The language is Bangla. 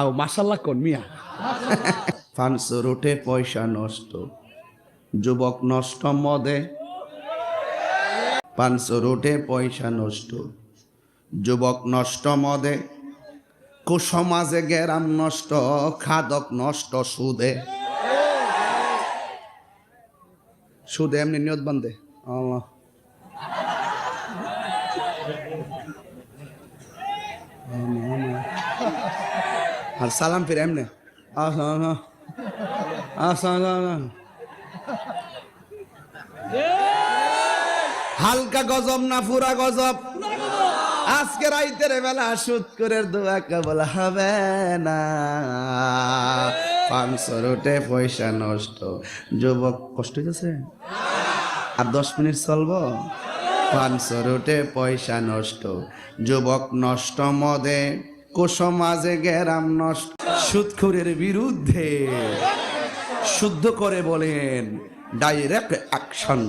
আও মাসাল্লাহ কোন, মিয়া? পাঁচশো রুটে পয়সা নষ্ট, যুবক নষ্ট মদে। পাঁচশো রুটে পয়সা নষ্ট, যুবক নষ্ট মদে। কুসমাজে গেরাম নষ্ট, খাদক নষ্ট সুদে। সুদে এমনি নিয়ত বান্ধে, আল্লাহ। আর সালাম ফিরে এমনি। হালকা গজব না পুরা গজব? আজকে রাইতের বেলা সুদ করে দোয়া কেবল হবে না। পাঁচশো রোটে পয়সা নষ্ট, যুবক, কষ্ট হয়েছে আর দশ মিনিট চলবো? পাঁচশো রোটে পয়সা নষ্ট, যুবক নষ্ট মদে কোসমাজে গেরাম নষ্ট। সুদখোরের বিরুদ্ধে শুদ্ধ করে বলেন ডাইরেক্ট অ্যাকশন